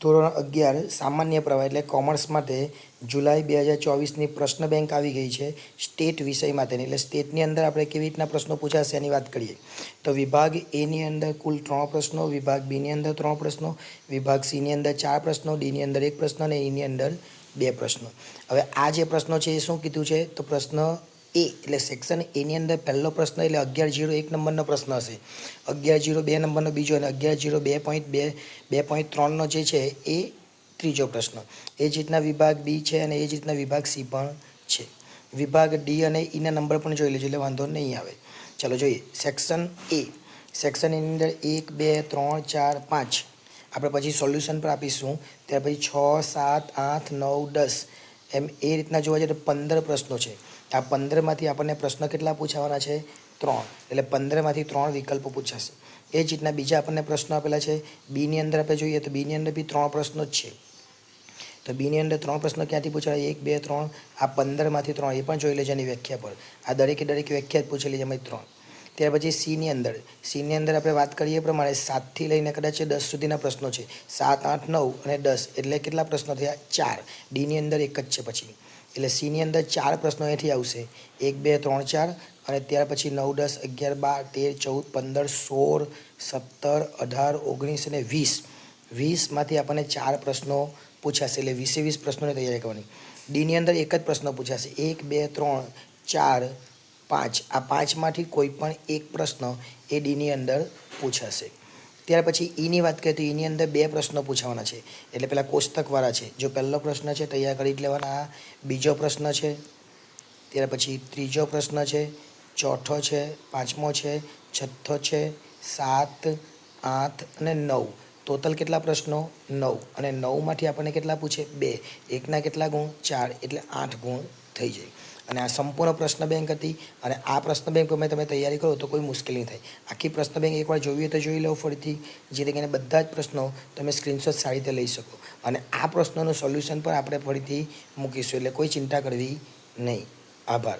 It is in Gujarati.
ધોરણ અગિયાર, સામાન્ય પ્રવાહ એટલે કોમર્સ માટે જુલાઈ બે હજાર ચોવીસની પ્રશ્ન બેંક આવી ગઈ છે. સ્ટેટ વિષય માટેની. એટલે સ્ટેટની અંદર આપણે કેવી રીતના પ્રશ્નો પૂછાશે એની વાત કરીએ. તો વિભાગ એની અંદર કુલ ત્રણ પ્રશ્નો, વિભાગ બીની અંદર ત્રણ પ્રશ્નો, વિભાગ સીની અંદર ચાર પ્રશ્નો ડીની અંદર એક પ્રશ્ન અને એની અંદર બે પ્રશ્નો. હવે આ જે પ્રશ્નો છે એ શું કીધું છે? તો પ્રશ્ન એ એટલે સેક્શન એની અંદર પહેલો પ્રશ્ન એટલે અગિયાર જીરો એક નંબરનો પ્રશ્ન હશે. અગિયાર જીરો બે નંબરનો બીજો અને અગિયાર જીરો બે પોઈન્ટ બે બે પોઈન્ટ ત્રણનો જે છે એ ત્રીજો પ્રશ્ન. એ જ રીતના વિભાગ બી છે અને એ જ રીતના વિભાગ સી પણ છે. વિભાગ ડી અને ઈના નંબર પણ જોઈ લેજો એટલે વાંધો નહીં આવે. ચાલો જોઈએ. સેક્શન એ સેક્શન એની અંદર એક, બે, ત્રણ, ચાર, પાંચ. આપણે પછી સોલ્યુશન પર આપીશું. ત્યાર પછી છ, સાત, આઠ, નવ, દસ. એમ એ રીતના જોવા જઈએ તો પંદર પ્રશ્નો છે. આ પંદરમાંથી આપણને પ્રશ્ન કેટલા પૂછાવાના છે? ત્રણ. એટલે પંદરમાંથી ત્રણ વિકલ્પો પૂછાશે. એ જ રીતના બીજા આપણને પ્રશ્નો આપેલા છે. બીની અંદર આપણે જોઈએ તો બીની અંદર બી ત્રણ પ્રશ્નો જ છે. તો બીની અંદર ત્રણ પ્રશ્નો ક્યાંથી પૂછાય? એક, બે, ત્રણ. આ પંદરમાંથી ત્રણ, એ પણ જોઈ લેજો એની વ્યાખ્યા પર. આ દરેકે દરેક વ્યાખ્યા જ પૂછેલી છે એમાંથી ત્રણ. ત્યાર પછી સીની અંદર. સીની અંદર આપણે વાત કરીએ પ્રમાણે સાતથી લઈને કદાચ દસ સુધીના પ્રશ્નો છે. સાત, આઠ, નવ અને દસ એટલે કેટલા પ્રશ્નો થયા? ચાર. ડીની અંદર એક જ છે પછી. એટલે સીની અંદર ચાર પ્રશ્નો અહીંથી આવશે. એક, બે, ત્રણ, ચાર અને ત્યાર પછી નવ, દસ, અગિયાર, બાર, તેર, ચૌદ, પંદર, સોળ, સત્તર, અઢાર, ઓગણીસ અને વીસ. વીસમાંથી આપણને ચાર પ્રશ્નો પૂછાશે. એટલે વીસે વીસ પ્રશ્નોની તૈયારી કરવાની. ડીની અંદર એક જ પ્રશ્ન પૂછાશે. એક, બે, ત્રણ, ચાર પાંચ. આ પાંચમાંથી કોઈ પણ એક પ્રશ્ન એ ડીની અંદર પૂછાશે. ત્યાર પછી ઈની વાત કરીએ તો ઈની અંદર બે પ્રશ્નો પૂછાવાના છે. એટલે પહેલાં કોષ્ટકવાળા છે. જો પહેલો પ્રશ્ન છે, તૈયાર કરી લેવાના. બીજો પ્રશ્ન છે, ત્યાર પછી ત્રીજો પ્રશ્ન છે, ચોથો છે, પાંચમો છે, છઠ્ઠો છે, સાત, આઠ અને નવ. ટોટલ કેટલા પ્રશ્નો? નવ. અને નવમાંથી આપણને કેટલા પૂછે? બે. એકના કેટલા ગુણ? ચાર. એટલે આઠ ગુણ થઈ જાય. અને આ સંપૂર્ણ પ્રશ્ન બેંક હતી અને આ પ્રશ્ન બેંકમાં તમે તૈયારી કરો તો કોઈ મુશ્કેલી નહીં થાય. આખી પ્રશ્ન બેંક એકવાર હોય તો જોઈ લો ફરીથી, જેથી કરીને બધા જ પ્રશ્નો તમે સ્ક્રીનશોટ સારી રીતે લઈ શકો. અને આ પ્રશ્નોનું સોલ્યુશન પણ આપણે ફરીથી મૂકીશું, એટલે કોઈ ચિંતા કરવી નહીં. આભાર.